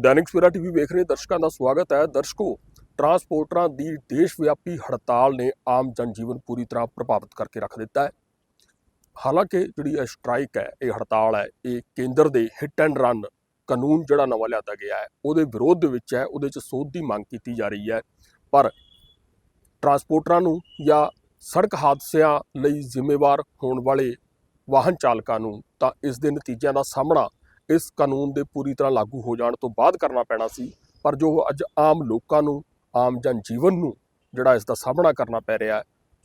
Dainik Savera TV ਵੇਖ ਰਹੇ ਦਰਸ਼ਕਾਂ ਦਾ ਸਵਾਗਤ ਹੈ। ਦਰਸ਼ਕੋ, ਟਰਾਂਸਪੋਰਟਰਾਂ ਦੀ ਦੇਸ਼ ਵਿਆਪੀ ਹੜਤਾਲ ਨੇ ਆਮ ਜਨਜੀਵਨ ਪੂਰੀ ਤਰ੍ਹਾਂ ਪ੍ਰਭਾਵਿਤ ਕਰਕੇ ਰੱਖ ਦਿੱਤਾ ਹੈ। ਹਾਲਾਂਕਿ ਜਿਹੜੀ ਇਹ ਸਟ੍ਰਾਈਕ ਹੈ, ਇਹ ਹੜਤਾਲ ਹੈ, ਇਹ ਕੇਂਦਰ ਦੇ ਹਿੱਟ ਐਂਡ ਰਨ ਕਾਨੂੰਨ ਜਿਹੜਾ ਨਵਾਂ ਲਿਆਦਾ ਗਿਆ ਹੈ, ਉਹਦੇ ਵਿਰੋਧ ਦੇ ਵਿੱਚ ਹੈ, ਉਹਦੇ 'ਚ ਸੋਧ ਦੀ ਮੰਗ ਕੀਤੀ ਜਾ ਰਹੀ ਹੈ। ਪਰ ਟਰਾਂਸਪੋਰਟਰਾਂ ਨੂੰ ਜਾਂ ਸੜਕ ਹਾਦਸਿਆਂ ਲਈ ਜ਼ਿੰਮੇਵਾਰ ਹੋਣ ਵਾਲੇ ਵਾਹਨ ਚਾਲਕਾਂ ਨੂੰ ਤਾਂ ਇਸ ਦੇ ਨਤੀਜਿਆਂ ਦਾ ਸਾਹਮਣਾ ਇਸ ਕਾਨੂੰਨ ਦੇ ਪੂਰੀ ਤਰ੍ਹਾਂ ਲਾਗੂ ਹੋ ਜਾਣ ਤੋਂ ਬਾਅਦ ਕਰਨਾ ਪੈਣਾ ਸੀ। ਪਰ ਜੋ ਅੱਜ ਆਮ ਲੋਕਾਂ ਨੂੰ, ਆਮ ਜਨ ਜੀਵਨ ਨੂੰ ਜਿਹੜਾ ਇਸ ਦਾ ਸਾਹਮਣਾ ਕਰਨਾ ਪੈ ਰਿਹਾ ਹੈ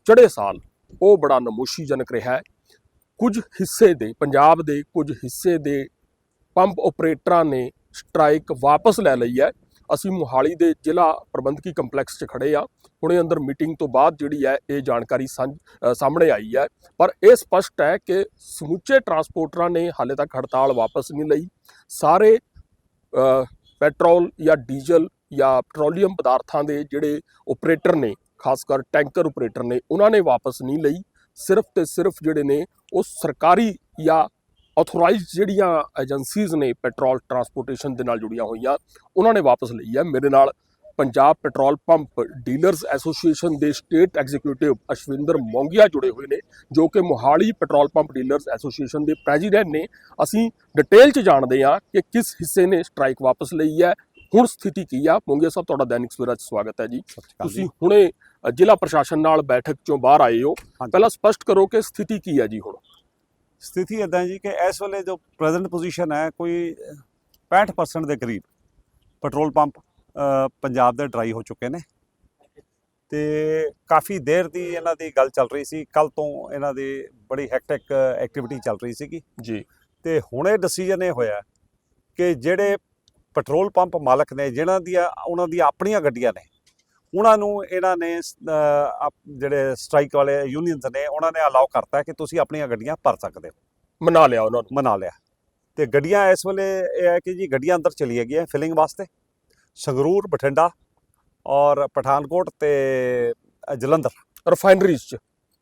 ਚੜੇ ਸਾਲ ਉਹ ਬੜਾ ਨਮੋਸ਼ੀਜਨਕ ਰਿਹਾ ਹੈ। ਕੁਝ ਹਿੱਸੇ ਦੇ, ਪੰਜਾਬ ਦੇ ਕੁਝ ਹਿੱਸੇ ਦੇ ਪੰਪ ਆਪਰੇਟਰਾਂ ਨੇ ਸਟ੍ਰਾਈਕ ਵਾਪਸ ਲੈ ਲਈ ਹੈ। ਅਸੀਂ ਮੁਹਾਲੀ ਦੇ ਜ਼ਿਲ੍ਹਾ ਪ੍ਰਬੰਧਕੀ ਕੰਪਲੈਕਸ 'ਚ ਖੜੇ ਆ ਹੁਣੇ ਅੰਦਰ ਮੀਟਿੰਗ ਤੋਂ ਬਾਅਦ ਜਿਹੜੀ ਹੈ, ਇਹ ਜਾਣਕਾਰੀ ਸਾਂਝ- ਸਾਹਮਣੇ ਆਈ ਹੈ। ਪਰ ਇਹ ਸਪਸ਼ਟ ਹੈ ਕਿ ਸਮੁੱਚੇ ਟਰਾਂਸਪੋਰਟਰਾਂ ਨੇ ਹਾਲੇ ਤੱਕ ਹੜਤਾਲ ਵਾਪਸ ਨਹੀਂ ਲਈ। ਸਾਰੇ ਪੈਟਰੋਲ ਜਾਂ ਡੀਜ਼ਲ ਜਾਂ ਪੈਟਰੋਲੀਅਮ ਪਦਾਰਥਾਂ ਦੇ ਜਿਹੜੇ ਆਪਰੇਟਰ ਨੇ, ਖਾਸ ਕਰ ਟੈਂਕਰ ਆਪਰੇਟਰ ਨੇ, ਉਹਨਾਂ ਨੇ ਵਾਪਸ ਨਹੀਂ ਲਈ। ਸਿਰਫ ਤੇ ਸਿਰਫ ਜਿਹੜੇ ਨੇ, ਉਹ ਸਰਕਾਰੀ ਜਾਂ ਆਥੋਰਾਈਜ਼ਡ ਜਿਹੜੀਆਂ ਏਜੰਸੀਜ਼ ਨੇ ਪੈਟਰੋਲ ਟਰਾਂਸਪੋਰਟੇਸ਼ਨ ਦੇ ਨਾਲ ਜੁੜੀਆਂ ਹੋਈਆਂ ਉਹਨਾਂ ਨੇ ਵਾਪਸ ਲਈ ਹੈ। ਮੇਰੇ ਨਾਲ Punjab petrol pump dealers association ਦੇ ਸਟੇਟ ਐਗਜ਼ੀਕਿਊਟਿਵ ਅਸ਼ਵਿੰਦਰ ਮੋਂਗੀਆ ਜੁੜੇ ਹੋਏ ਨੇ ਜੋ ਕਿ Mohali petrol pump dealers association ਦੇ ਪ੍ਰੈਜ਼ੀਡੈਂਟ ਨੇ। ਅਸੀਂ ਡਿਟੇਲ 'ਚ ਜਾਣਦੇ ਹਾਂ ਕਿ ਕਿਸ ਹਿੱਸੇ ਨੇ ਸਟ੍ਰਾਈਕ ਵਾਪਸ ਲਈ ਹੈ। ਹੁਣ ਸਥਿਤੀ ਕੀ ਆ? ਮੋਂਗੀਆ ਸਾਹਿਬ ਤੁਹਾਡਾ ਦੈਨਿਕ ਸਵੇਰਾ 'ਚ ਸਵਾਗਤ ਹੈ ਜੀ। ਤੁਸੀਂ ਹੁਣੇ ਜ਼ਿਲ੍ਹਾ ਪ੍ਰਸ਼ਾਸਨ ਨਾਲ ਬੈਠਕ 'ਚੋਂ ਬਾਹਰ ਆਏ ਹੋ। ਪਹਿਲਾਂ ਸਪਸ਼ਟ ਕਰੋ ਕਿ ਸਥਿਤੀ ਕੀ ਹੈ ਜੀ ਹੁਣ? ਸਥਿਤੀ ਇਦਾਂ ਜੀ ਕਿ ਇਸ ਵੇਲੇ ਜੋ ਪ੍ਰੈਜ਼ੈਂਟ ਪੋਜੀਸ਼ਨ ਹੈ ਕੋਈ 65% ਦੇ ਕਰੀਬ ਪੈਟਰੋਲ ਪੰਪ ਪੰਜਾਬ ਦੇ ਡਰਾਈ ਹੋ ਚੁੱਕੇ ਨੇ। ਤੇ ਕਾਫੀ ਦੇਰ ਦੀ ਇਹਨਾਂ ਦੀ ਗੱਲ ਚੱਲ ਰਹੀ ਸੀ। ਕੱਲ ਤੋਂ ਇਹਨਾਂ ਦੀ ਬੜੀ ਹੈਕਟਿਕ ਐਕਟੀਵਿਟੀ ਚੱਲ ਰਹੀ ਸੀਗੀ। ਜੀ। ਤੇ ਹੁਣ ਇਹ ਡਿਸੀਜਨ ਇਹ ਹੋਇਆ ਕਿ ਜਿਹੜੇ ਪੈਟਰੋਲ ਪੰਪ ਮਾਲਕ ਨੇ ਜਿਨ੍ਹਾਂ ਦੀਆਂ ਉਹਨਾਂ ਦੀਆਂ ਆਪਣੀਆਂ ਗੱਡੀਆਂ ਨੇ ਉਹਨਾਂ ਨੂੰ ਇਹਨਾਂ ਨੇ ਜਿਹੜੇ ਸਟ੍ਰਾਈਕ ਵਾਲੇ ਯੂਨੀਅਨਸ ਨੇ ਉਹਨਾਂ ਨੇ ਅਲਾਉ ਕਰਤਾ ਕਿ ਤੁਸੀਂ ਆਪਣੀਆਂ ਗੱਡੀਆਂ ਭਰ ਸਕਦੇ ਹੋ। ਮਨਾ ਲਿਆ ਉਹਨਾਂ ਨੂੰ। ਮਨਾ ਲਿਆ। ਤੇ ਗੱਡੀਆਂ ਇਸ ਵੇਲੇ ਇਹ ਹੈ ਕਿ ਜੀ ਗੱਡੀਆਂ ਅੰਦਰ ਚਲੀ ਗਈਆਂ ਫਿਲਿੰਗ ਵਾਸਤੇ। ਸੰਗਰੂਰ ਬਠਿੰਡਾ ਔਰ ਪਠਾਨਕੋਟ ਤੇ ਜਲੰਧਰ। ਰਿਫਾਈਨਰੀਜ਼ 'ਚ।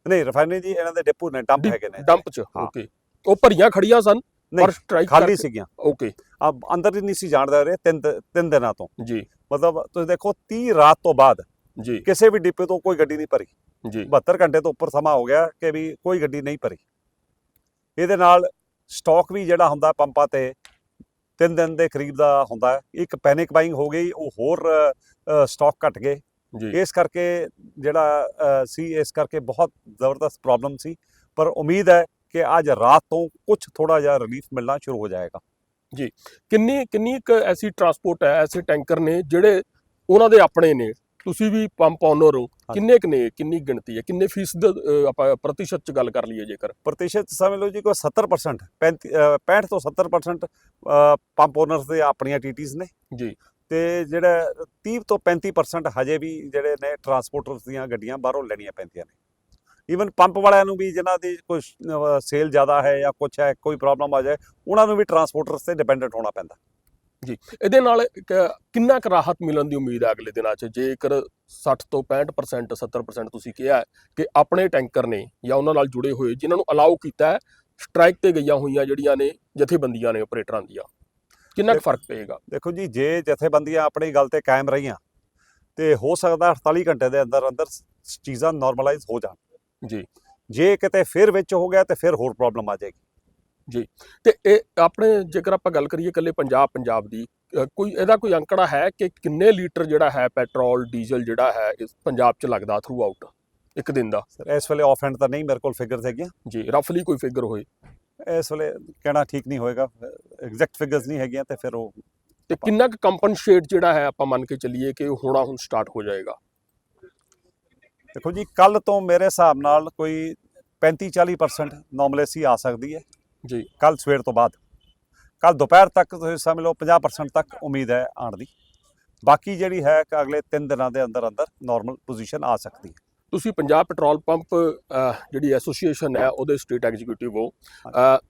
ਨਹੀਂ ਰਿਫਾਈਨਰੀ ਜੀ ਇਹਨਾਂ ਦੇ ਡਿਪੂ ਨੇ ਡੰਪ ਹੈਗੇ ਨੇ। ਡੰਪ 'ਚ। ਓਕੇ ਉਹ ਭਰੀਆਂ ਖੜੀਆਂ ਸਨ ਪਰ ਸਟ੍ਰਾਈਕ ਖਾਲੀ ਸੀਗੀਆਂ। ਓਕੇ ਅਬ ਅੰਦਰ ਹੀ ਨਹੀਂ ਸੀ ਜਾਣਦਾ ਰਹੇ ਤਿੰਨ ਤਿੰਨ ਦਿਨਾਂ ਤੋਂ। ਜੀ। ਮਤਲਬ ਤੁਸੀਂ ਦੇਖੋ 30 ਰਾਤ ਤੋਂ ਬਾਅਦ ਜੀ। ਕਿਸੇ ਵੀ ਡਿਪੂ ਤੋਂ ਕੋਈ ਗੱਡੀ ਨਹੀਂ ਭਰੀ। ਜੀ। 72 ਘੰਟੇ ਤੋਂ ਉੱਪਰ ਸਮਾਂ ਹੋ ਗਿਆ ਕਿ ਵੀ ਕੋਈ ਗੱਡੀ ਨਹੀਂ ਭਰੀ। ਇਹਦੇ ਨਾਲ ਸਟਾਕ ਵੀ ਜਿਹੜਾ ਹੁੰਦਾ ਪੰਪਾਂ ਤੇ ਤਿੰਨ ਦਿਨ ਦੇ ਕਰੀਬ ਦਾ ਹੁੰਦਾ। ਇੱਕ ਪੈਨਿਕ ਬਾਇੰਗ ਹੋ ਗਈ ਉਹ ਹੋਰ ਸਟਾਕ ਘਟ ਗਏ। ਜੀ। ਇਸ ਕਰਕੇ ਜਿਹੜਾ ਸੀ ਇਸ ਕਰਕੇ ਬਹੁਤ ਜ਼ਬਰਦਸਤ ਪ੍ਰੋਬਲਮ ਸੀ। ਪਰ ਉਮੀਦ ਹੈ ਕਿ ਅੱਜ ਰਾਤ ਤੋਂ ਕੁਝ ਥੋੜਾ ਜਿਹਾ ਰਿਲੀਫ ਮਿਲਣਾ ਸ਼ੁਰੂ ਹੋ ਜਾਏਗਾ। ਕਿੰਨੀ ਕਿੰਨੀ ਇੱਕ ਐਸੀ ਟਰਾਂਸਪੋਰਟ ਹੈ ਐਸੇ ਟੈਂਕਰ ਨੇ ਜਿਹੜੇ ਉਹਨਾਂ ਦੇ ਆਪਣੇ ਨੇ? ਤੁਸੀਂ ਵੀ ਪੰਪ ਓਨਰ ਹੋ। ਕਿੰਨੇ ਕੁ ਨੇ? ਕਿੰਨੀ ਗਿਣਤੀ ਹੈ? ਕਿੰਨੇ ਫੀਸਦ ਆਪਾਂ ਪ੍ਰਤੀਸ਼ਤ ਚ ਗੱਲ ਕਰ ਲਈਏ ਜੇਕਰ। ਪ੍ਰਤੀਸ਼ਤ ਸਮਝ ਲਓ ਜੀ ਕੋਈ 70% 35 ਅ, 65 ਤੋਂ 70% ਪੰਪ ਓਨਰਸ ਦੇ ਆਪਣੀਆਂ ਟੀਟੀਜ਼ ਨੇ। ਜੀ। ਤੇ ਜਿਹੜਾ 30 ਤੋਂ 35% ਹਜੇ ਵੀ ਜਿਹੜੇ ਨੇ ਟਰਾਂਸਪੋਰਟਰਸ ਦੀਆਂ ਗੱਡੀਆਂ ਬਾਹਰੋਂ ਲੈਣੀਆਂ ਪੈਂਦੀਆਂ ਨੇ। ਈਵਨ ਪੰਪ ਵਾਲਿਆਂ ਨੂੰ ਵੀ ਜਿਨ੍ਹਾਂ ਦੀ ਕੁਝ ਸੇਲ ਜ਼ਿਆਦਾ ਹੈ ਜਾਂ ਕੁਝ ਹੈ ਕੋਈ ਪ੍ਰੋਬਲਮ ਆ ਜਾਏ ਉਹਨਾਂ ਨੂੰ ਵੀ ਟਰਾਂਸਪੋਰਟਰਸ ਤੇ ਡਿਪੈਂਡੈਂਟ ਹੋਣਾ ਪੈਂਦਾ। ਇਹਦੇ ਨਾਲ ਕਿੰਨਾ ਕੁ ਰਾਹਤ ਮਿਲਣ ਦੀ ਉਮੀਦ ਹੈ ਅਗਲੇ ਦਿਨਾਂ 'ਚ? ਜੇਕਰ 60 ਤੋਂ 65% 70% ਤੁਸੀਂ ਕਿਹਾ ਕਿ ਆਪਣੇ ਟੈਂਕਰ ਨੇ ਜਾਂ ਉਹਨਾਂ ਨਾਲ ਜੁੜੇ ਹੋਏ ਜਿਨ੍ਹਾਂ ਨੂੰ ਅਲਾਉ ਕੀਤਾ ਹੈ ਸਟ੍ਰਾਈਕ ਤੇ ਗਈਆਂ ਹੋਈਆਂ ਜਿਹੜੀਆਂ ਨੇ ਜਥੇਬੰਦੀਆਂ ਨੇ ਆਪਰੇਟਰਾਂ ਦੀਆਂ ਕਿੰਨਾ ਕੁ ਫ਼ਰਕ ਪਏਗਾ? ਦੇਖੋ ਜੀ ਜੇ ਜਥੇਬੰਦੀਆਂ ਆਪਣੀ ਗੱਲ ਤੇ ਕਾਇਮ ਰਹੀਆਂ ਤੇ ਹੋ ਸਕਦਾ 48 ਘੰਟੇ ਦੇ ਅੰਦਰ ਅੰਦਰ ਚੀਜ਼ਾਂ ਨਾਰਮਲਾਈਜ਼ ਹੋ ਜਾਣ। ਜੀ। ਜੇ ਕਿਤੇ ਫਿਰ ਵਿੱਚ ਹੋ ਗਿਆ ਤੇ ਫਿਰ ਹੋਰ ਪ੍ਰੋਬਲਮ ਆ ਜਾਏਗੀ। ਤੇ ਇਹ ਆਪਣੇ ਜੇਕਰ ਆਪਾਂ ਗੱਲ ਕਰੀਏ ਇਕੱਲੇ ਪੰਜਾਬ ਪੰਜਾਬ ਦੀ ਕੋਈ ਇਹਦਾ ਕੋਈ ਅੰਕੜਾ ਹੈ ਕਿ ਕਿੰਨੇ ਲੀਟਰ ਜਿਹੜਾ ਹੈ ਪੈਟਰੋਲ ਡੀਜ਼ਲ ਜਿਹੜਾ ਹੈ ਇਸ ਪੰਜਾਬ 'ਚ ਲੱਗਦਾ ਥਰੂ ਆਊਟ ਇੱਕ ਦਿਨ ਦਾ? ਸਰ ਇਸ ਵੇਲੇ ਆਫ ਹੈਂਡ ਤਾਂ ਨਹੀਂ ਮੇਰੇ ਕੋਲ ਫਿਗਰਸ ਹੈਗੀਆਂ। ਜੀ ਰਫਲੀ ਕੋਈ ਫਿਗਰ ਹੋਏ? ਇਸ ਵੇਲੇ ਕਹਿਣਾ ਠੀਕ ਨਹੀਂ ਹੋਏਗਾ। ਐਗਜ਼ੈਕਟ ਫਿਗਰਸ ਨਹੀਂ ਹੈਗੀਆਂ ਤੇ ਫਿਰ ਉਹ ਤੇ ਕਿੰਨਾ ਕੁ ਕੰਪਨਸੇਟ ਜਿਹੜਾ ਹੈ ਆਪਾਂ ਮੰਨ ਕੇ ਚੱਲੀਏ ਕਿ ਹੋਣਾ ਹੁਣ ਸਟਾਰਟ ਹੋ ਜਾਏਗਾ? ਦੇਖੋ ਜੀ ਕੱਲ ਤੋਂ ਮੇਰੇ ਹਿਸਾਬ ਨਾਲ ਕੋਈ 35 40% ਨੋਰਮਲੇਸੀ ਆ ਸਕਦੀ ਹੈ। ਜੀ। ਕੱਲ ਸਵੇਰ ਤੋਂ ਬਾਅਦ। ਕੱਲ ਦੁਪਹਿਰ ਤੱਕ ਤੁਸੀਂ ਸਮਝ ਲਓ 50% ਤੱਕ ਉਮੀਦ ਹੈ ਆਉਣ ਦੀ। ਬਾਕੀ ਜਿਹੜੀ ਹੈ ਕਿ ਅਗਲੇ 3 ਦਿਨਾਂ ਦੇ ਅੰਦਰ ਅੰਦਰ ਨਾਰਮਲ ਪੋਜੀਸ਼ਨ ਆ ਸਕਦੀ ਹੈ। ਤੁਸੀਂ ਪੰਜਾਬ ਪੈਟਰੋਲ ਪੰਪ ਜਿਹੜੀ ਐਸੋਸੀਏਸ਼ਨ ਹੈ ਉਹਦੇ ਸਟੇਟ ਐਗਜ਼ੀਕਿਊਟਿਵ ਹੋ।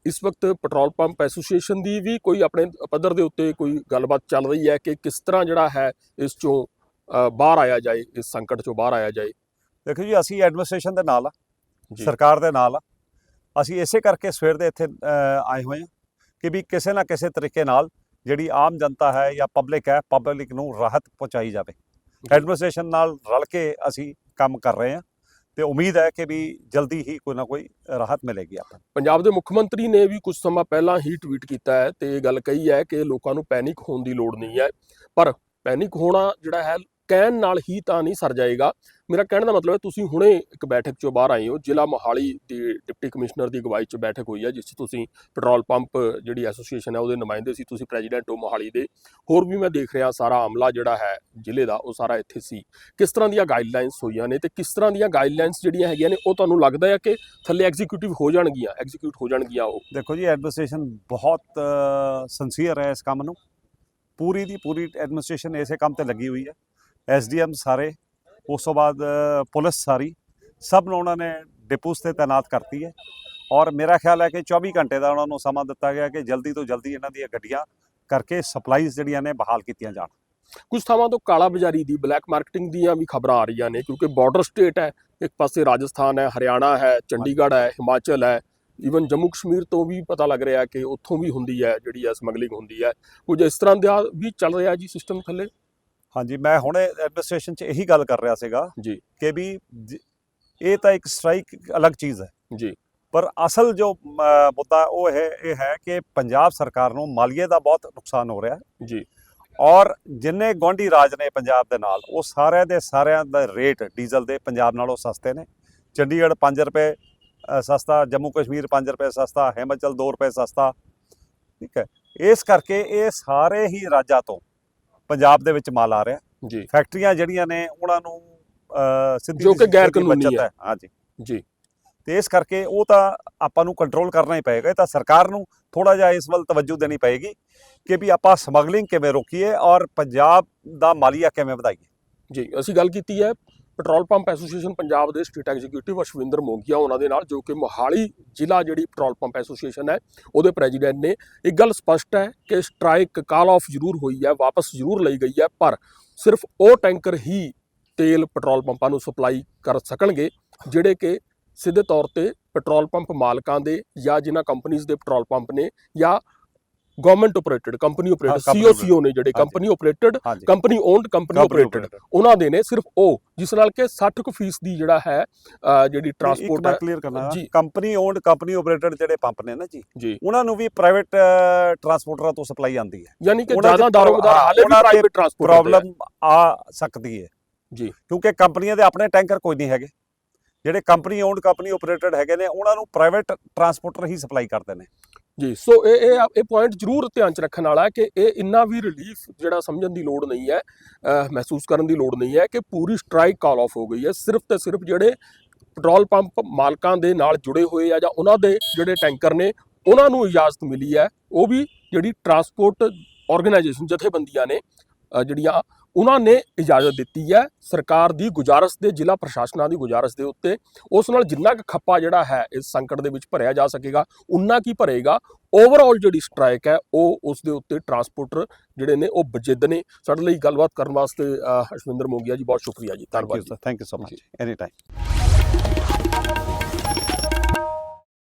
ਇਸ ਵਕਤ ਪੈਟਰੋਲ ਪੰਪ ਐਸੋਸੀਏਸ਼ਨ ਦੀ ਵੀ ਕੋਈ ਆਪਣੇ ਪੱਧਰ ਦੇ ਉੱਤੇ ਕੋਈ ਗੱਲਬਾਤ ਚੱਲ ਰਹੀ ਹੈ ਕਿ ਕਿਸ ਤਰ੍ਹਾਂ ਜਿਹੜਾ ਹੈ ਇਸ ਚੋਂ ਬਾਹਰ ਆਇਆ ਜਾਏ ਇਸ ਸੰਕਟ ਚੋਂ ਬਾਹਰ ਆਇਆ ਜਾਏ। ਦੇਖੋ ਜੀ ਅਸੀਂ ਐਡਮਿਨਿਸਟ੍ਰੇਸ਼ਨ ਦੇ ਨਾਲ ਆ। ਸਰਕਾਰ ਦੇ ਨਾਲ ਆ ਅਸੀਂ ਇਸੇ ਕਰਕੇ ਸਵੇਰ ਦੇ ਇੱਥੇ ਆਏ ਹੋਏ ਹਾਂ ਕਿ ਵੀ ਕਿਸੇ ਨਾ ਕਿਸੇ ਤਰੀਕੇ ਨਾਲ ਜਿਹੜੀ ਆਮ ਜਨਤਾ ਹੈ ਜਾਂ ਪਬਲਿਕ ਹੈ ਪਬਲਿਕ ਨੂੰ ਰਾਹਤ ਪਹੁੰਚਾਈ ਜਾਵੇ ਐਡਮਿਨਿਸਟ੍ਰੇਸ਼ਨ ਨਾਲ ਰਲ ਕੇ ਅਸੀਂ ਕੰਮ ਕਰ ਰਹੇ ਹਾਂ ਤੇ ਉਮੀਦ ਹੈ ਕਿ ਵੀ ਜਲਦੀ ਹੀ ਕੋਈ ਨਾ ਕੋਈ ਰਾਹਤ ਮਿਲੇਗੀ ਆਪਾਂ। ਪੰਜਾਬ ਦੇ ਮੁੱਖ ਮੰਤਰੀ ਨੇ ਵੀ ਕੁਝ ਸਮਾਂ ਪਹਿਲਾਂ ਹੀ ਟਵੀਟ ਕੀਤਾ ਹੈ ਤੇ ਇਹ ਗੱਲ ਕਹੀ ਹੈ ਕਿ ਲੋਕਾਂ ਨੂੰ ਪੈਨਿਕ ਹੋਣ ਦੀ ਲੋੜ ਨਹੀਂ ਹੈ ਪਰ ਪੈਨਿਕ ਹੋਣਾ ਜਿਹੜਾ ਹੈ ਕਹਿਣ ਨਾਲ ਹੀ ਤਾਂ ਨਹੀਂ ਸਰ ਜਾਏਗਾ। ਮੇਰਾ ਕਹਿਣ ਦਾ ਮਤਲਬ ਹੈ ਤੁਸੀਂ ਹੁਣੇ ਇੱਕ ਬੈਠਕ ਚੋਂ ਬਾਹਰ ਆਏ ਹੋ। ਜ਼ਿਲ੍ਹਾ ਮੋਹਾਲੀ ਦੀ ਡਿਪਟੀ ਕਮਿਸ਼ਨਰ ਦੀ ਅਗਵਾਈ 'ਚ ਬੈਠਕ ਹੋਈ ਹੈ, ਜਿਸ 'ਚ ਤੁਸੀਂ ਪੈਟਰੋਲ ਪੰਪ ਜਿਹੜੀ ਐਸੋਸੀਏਸ਼ਨ ਹੈ ਉਹਦੇ ਨੁਮਾਇੰਦੇ ਸੀ, ਤੁਸੀਂ ਪ੍ਰੈਜ਼ੀਡੈਂਟ ਹੋ ਮੋਹਾਲੀ ਦੇ। ਹੋਰ ਵੀ ਮੈਂ ਦੇਖ ਰਿਹਾ ਸਾਰਾ ਅਮਲਾ ਜਿਹੜਾ ਹੈ ਜ਼ਿਲ੍ਹੇ ਦਾ, ਉਹ ਸਾਰਾ ਇੱਥੇ ਸੀ। ਕਿਸ ਤਰ੍ਹਾਂ ਦੀਆਂ ਗਾਈਡਲਾਈਨਸ ਹੋਈਆਂ ਨੇ ਤੇ ਕਿਸ ਤਰ੍ਹਾਂ ਦੀਆਂ ਗਾਈਡਲਾਈਨਸ ਜਿਹੜੀਆਂ ਹੈਗੀਆਂ ਨੇ, ਉਹ ਤੁਹਾਨੂੰ ਲੱਗਦਾ ਹੈ ਕਿ ਥੱਲੇ ਐਗਜ਼ੀਕਿਊਟਿਵ ਹੋ ਜਾਣਗੀਆਂ ਐਗਜ਼ੀਕਿਊਟ ਹੋ ਜਾਣਗੀਆਂ ਉਹ? ਦੇਖੋ ਜੀ ਐਡਮਿਨਿਸਟ੍ਰੇਸ਼ਨ ਬਹੁਤ ਸੰਸੀਅਰ ਹੈ ਇਸ ਕੰਮ ਨੂੰ। ਪੂਰੀ ਦੀ ਪੂਰੀ ਐਡਮਿਨਿਸਟ੍ਰੇਸ਼ਨ ਇਸੇ ਕੰਮ ਤੇ ਲੱਗੀ ਹੋਈ ਹੈ। ਐਸਡੀਐਮ ਸਾਰੇ, ਉਸ ਤੋਂ ਬਾਅਦ ਪੁਲਿਸ ਸਾਰੀ, ਸਭ ਨੂੰ ਉਹਨਾਂ ਨੇ ਡਿਪੂਸ ਤੇ ਤਾਇਨਾਤ ਕਰਤੀ ਹੈ। ਔਰ ਮੇਰਾ ਖਿਆਲ ਹੈ ਕਿ 24 ਘੰਟੇ ਦਾ ਉਹਨਾਂ ਨੂੰ ਸਮਾਂ ਦਿੱਤਾ ਗਿਆ ਕਿ ਜਲਦੀ ਤੋਂ ਜਲਦੀ ਇਹਨਾਂ ਦੀਆਂ ਗੱਡੀਆਂ ਕਰਕੇ ਸਪਲਾਈਜ਼ ਜਿਹੜੀਆਂ ਨੇ ਬਹਾਲ ਕੀਤੀਆਂ ਜਾਣ। ਕੁਝ ਥਾਵਾਂ ਤੋਂ ਕਾਲਾ ਬਾਜ਼ਾਰੀ ਦੀ, ਬਲੈਕ ਮਾਰਕੀਟਿੰਗ ਦੀਆਂ ਵੀ ਖਬਰਾਂ ਆ ਰਹੀਆਂ ਨੇ, ਕਿਉਂਕਿ ਬਾਰਡਰ ਸਟੇਟ ਹੈ, ਇੱਕ ਪਾਸੇ ਰਾਜਸਥਾਨ ਹੈ, ਹਰਿਆਣਾ ਹੈ, ਚੰਡੀਗੜ੍ਹ ਹੈ, ਹਿਮਾਚਲ ਹੈ ਈਵਨ ਜੰਮੂ ਕਸ਼ਮੀਰ ਤੋਂ ਵੀ ਪਤਾ ਲੱਗ ਰਿਹਾ ਕਿ ਉੱਥੋਂ ਵੀ ਹੁੰਦੀ ਹੈ, ਜਿਹੜੀ ਹੈ ਸਮਗਲਿੰਗ ਹੁੰਦੀ ਹੈ। ਕੁਝ ਇਸ ਤਰ੍ਹਾਂ ਦਾ ਵੀ ਚੱਲ ਰਿਹਾ ਜੀ ਸਿਸਟਮ ਥੱਲੇ? ਹਾਂਜੀ ਮੈਂ ਹੁਣੇ ਐਡਮਿਨਿਸਟ੍ਰੇਸ਼ਨ 'ਚ ਇਹੀ ਗੱਲ ਕਰ ਰਿਹਾ ਸੀਗਾ ਜੀ। ਕਿ ਵੀ ਜ- ਇਹ ਤਾਂ ਇੱਕ ਸਟ੍ਰਾਈਕ ਅਲੱਗ ਚੀਜ਼ ਹੈ। ਜੀ। ਪਰ ਅਸਲ ਜੋ ਮੁੱਦਾ ਉਹ ਹੈ ਇਹ ਹੈ ਕਿ ਪੰਜਾਬ ਸਰਕਾਰ ਨੂੰ ਮਾਲੀਏ ਦਾ ਬਹੁਤ ਨੁਕਸਾਨ ਹੋ ਰਿਹਾ। ਹੈ ਜੀ। ਔਰ ਜਿੰਨੇ ਗੁਆਂਢੀ ਰਾਜ ਨੇ ਪੰਜਾਬ ਦੇ ਨਾਲ ਉਹ ਸਾਰਿਆਂ ਦੇ ਸਾਰਿਆਂ ਦਾ ਰੇਟ ਡੀਜ਼ਲ ਦੇ ਪੰਜਾਬ ਨਾਲੋਂ ਸਸਤੇ ਨੇ। ਚੰਡੀਗੜ੍ਹ 5 ਰੁਪਏ ਅ, ਸਸਤਾ ਜੰਮੂ ਕਸ਼ਮੀਰ 5 ਰੁਪਏ ਸਸਤਾ ਹਿਮਾਚਲ 2 ਰੁਪਏ ਸਸਤਾ। ਠੀਕ ਹੈ। ਇਸ ਕਰਕੇ ਇਹ ਸਾਰੇ ਹੀ ਰਾਜਾਂ ਤੋਂ ਪੰਜਾਬ ਦੇ ਵਿੱਚ ਮਾਲ ਆ ਰਿਹਾ। ਜੀ। ਫੈਕਟਰੀਆਂ ਜਿਹੜੀਆਂ ਨੇ ਉਹਨਾਂ ਨੂੰ ਸਿੱਧੀ ਜੋ ਕਿ ਗੈਰ ਕਾਨੂੰਨੀ ਹੈ। ਹਾਂਜੀ। ਜੀ। ਤੇ ਇਸ ਕਰਕੇ ਉਹ ਤਾਂ ਆਪਾਂ ਨੂੰ ਕੰਟਰੋਲ ਕਰਨਾ ਹੀ ਪਏਗਾ। ਇਹ ਤਾਂ ਸਰਕਾਰ ਨੂੰ ਥੋੜਾ ਜਿਹਾ ਇਸ ਵੱਲ ਤਵੱਜੂ ਦੇਣੀ ਪਏਗੀ ਕਿ ਵੀ ਆਪਾਂ ਸਮਗਲਿੰਗ ਕਿਵੇਂ ਰੋਕੀਏ ਔਰ ਪੰਜਾਬ ਦਾ ਮਾਲੀਆ ਕਿਵੇਂ ਵਧਾਈਏ। ਜੀ ਅਸੀਂ ਗੱਲ ਕੀਤੀ ਹੈ ਪੈਟਰੋਲ ਪੰਪ ਐਸੋਸੀਏਸ਼ਨ ਪੰਜਾਬ ਦੇ ਸਟੇਟ ਐਗਜ਼ੀਕਿਊਟਿਵ ਅਸ਼ਵਿੰਦਰ ਮੋਗੀਆ ਉਹਨਾਂ ਦੇ ਨਾਲ, ਜੋ ਕਿ ਮੋਹਾਲੀ ਜ਼ਿਲ੍ਹਾ ਜਿਹੜੀ ਪੈਟਰੋਲ ਪੰਪ ਐਸੋਸੀਏਸ਼ਨ ਹੈ, ਉਹਦੇ ਪ੍ਰੈਜ਼ੀਡੈਂਟ ਨੇ ਇੱਕ ਗੱਲ ਸਪਸ਼ਟ ਹੈ ਕਿ ਸਟ੍ਰਾਈਕ ਕਾਲ ਆਫ ਜ਼ਰੂਰ ਹੋਈ ਹੈ, ਵਾਪਸ ਜ਼ਰੂਰ ਲਈ ਗਈ ਹੈ, ਪਰ ਸਿਰਫ ਉਹ ਟੈਂਕਰ ਹੀ ਤੇਲ ਪੈਟਰੋਲ ਪੰਪਾਂ ਨੂੰ ਸਪਲਾਈ ਕਰ ਸਕਣਗੇ, ਜਿਹੜੇ ਕਿ ਸਿੱਧੇ ਤੌਰ ਤੇ ਪੈਟਰੋਲ ਪੰਪ ਮਾਲਕਾਂ ਦੇ ਜਾਂ ਜਿਨ੍ਹਾਂ ਕੰਪਨੀਆਂ ਦੇ ਪੈਟਰੋਲ ਪੰਪ ਨੇ ਜਾਂ government operated company operated COCO ਨੇ ਜਿਹੜੇ। Company operated company owned company operated. ਉਹਨਾਂ ਦੇ ਨੇ ਸਿਰਫ ਉਹ ਜਿਸ ਨਾਲ ਕਿ 60% ਕੁ ਫੀਸਦੀ ਜਿਹੜਾ ਹੈ ਜਿਹੜੀ ਟਰਾਂਸਪੋਰਟ ਹੈ। ਕਲੀਅਰ ਕਰਨਾ। ਕੰਪਨੀ ਓਨਡ ਕੰਪਨੀ ਆਪਰੇਟਡ ਜਿਹੜੇ ਪੰਪ ਨੇ ਨਾ ਜੀ ਉਹਨਾਂ ਨੂੰ ਵੀ ਪ੍ਰਾਈਵੇਟ ਟਰਾਂਸਪੋਰਟਰਾਂ ਤੋਂ ਸਪਲਾਈ ਆਉਂਦੀ ਹੈ। ਯਾਨੀ ਕਿ ਦੇ ਜ਼ਿਆਦਾ ਦਾਰੋਮਦਾਰ ਹਾਲੇ ਵੀ ਪ੍ਰਾਈਵੇਟ ਟਰਾਂਸਪੋਰਟ ਪ੍ਰੋਬਲਮ ਆ। ਸਕਦੀ ਹੈ। ਜੀ। ਕਿਉਂਕਿ ਕੰਪਨੀਆਂ ਦੇ ਆਪਣੇ ਟੈਂਕਰ ਕੋਈ ਨਹੀਂ ਹੈਗੇ। ਜਿਹੜੇ ਕੰਪਨੀ ਓਨਡ ਕੰਪਨੀ ਆਪਰੇਟਡ ਹੈਗੇ ਨੇ ਉਹਨਾਂ ਨੂੰ ਪ੍ਰਾਈਵੇਟ ਟਰਾਂਸਪੋਰਟਰ ਹੀ ਸਪਲਾਈ ਕਰਦੇ ਨੇ। ਜੀ ਸੋ ਇਹ ਇਹ ਇਹ ਪੁਆਇੰਟ ਜ਼ਰੂਰ ਧਿਆਨ ਚ ਰੱਖਣ ਵਾਲਾ ਕਿ ਇਹ ਇੰਨਾ ਵੀ ਰਿਲੀਫ ਜਿਹੜਾ ਸਮਝਣ ਦੀ ਲੋੜ ਨਹੀਂ ਹੈ ਮਹਿਸੂਸ ਕਰਨ ਦੀ ਲੋੜ ਨਹੀਂ ਹੈ ਕਿ ਪੂਰੀ ਸਟ੍ਰਾਈਕ ਕਾਲ ਆਫ ਹੋ ਗਈ ਹੈ। ਸਿਰਫ ਤੇ ਸਿਰਫ ਜਿਹੜੇ ਪੈਟਰੋਲ ਪੰਪ ਮਾਲਕਾਂ ਦੇ ਨਾਲ ਜੁੜੇ ਹੋਏ ਆ ਜਾਂ ਉਹਨਾਂ ਦੇ ਜਿਹੜੇ ਟੈਂਕਰ ਨੇ, ਉਹਨਾਂ ਨੂੰ ਇਜਾਜ਼ਤ ਮਿਲੀ ਹੈ। ਉਹ ਵੀ ਜਿਹੜੀ ਟਰਾਂਸਪੋਰਟ ਆਰਗੇਨਾਈਜੇਸ਼ਨ ਜਥੇਬੰਦੀਆਂ ਨੇ ਜਿਹੜੀਆਂ ਉਹਨਾਂ ਨੇ ਇਜਾਜ਼ਤ ਦਿੱਤੀ ਹੈ ਸਰਕਾਰ ਦੀ ਗੁਜ਼ਾਰਿਸ਼ ਦੇ ਜ਼ਿਲ੍ਹਾ ਪ੍ਰਸ਼ਾਸਨਾਂ ਦੀ ਗੁਜ਼ਾਰਿਸ਼ ਦੇ ਉੱਤੇ। ਉਸ ਨਾਲ ਜਿੰਨਾ ਕੁ ਖੱਪਾ ਜਿਹੜਾ ਹੈ ਇਸ ਸੰਕਟ ਦੇ ਵਿੱਚ ਭਰਿਆ ਜਾ ਸਕੇਗਾ ਉਨਾ ਕੀ ਭਰੇਗਾ। ਓਵਰਆਲ ਜਿਹੜੀ ਸਟ੍ਰਾਈਕ ਹੈ ਉਹ ਉਸ ਦੇ ਉੱਤੇ ਟਰਾਂਸਪੋਰਟਰ ਜਿਹੜੇ ਨੇ ਉਹ ਬਜਿੱਦ ਨੇ। ਸਾਡੇ ਲਈ ਗੱਲਬਾਤ ਕਰਨ ਵਾਸਤੇ ਅਸ਼ਵਿੰਦਰ ਮੋਗੀਆ ਜੀ ਬਹੁਤ ਸ਼ੁਕਰੀਆ ਜੀ। ਧੰਨਵਾਦ thank you so much. Any time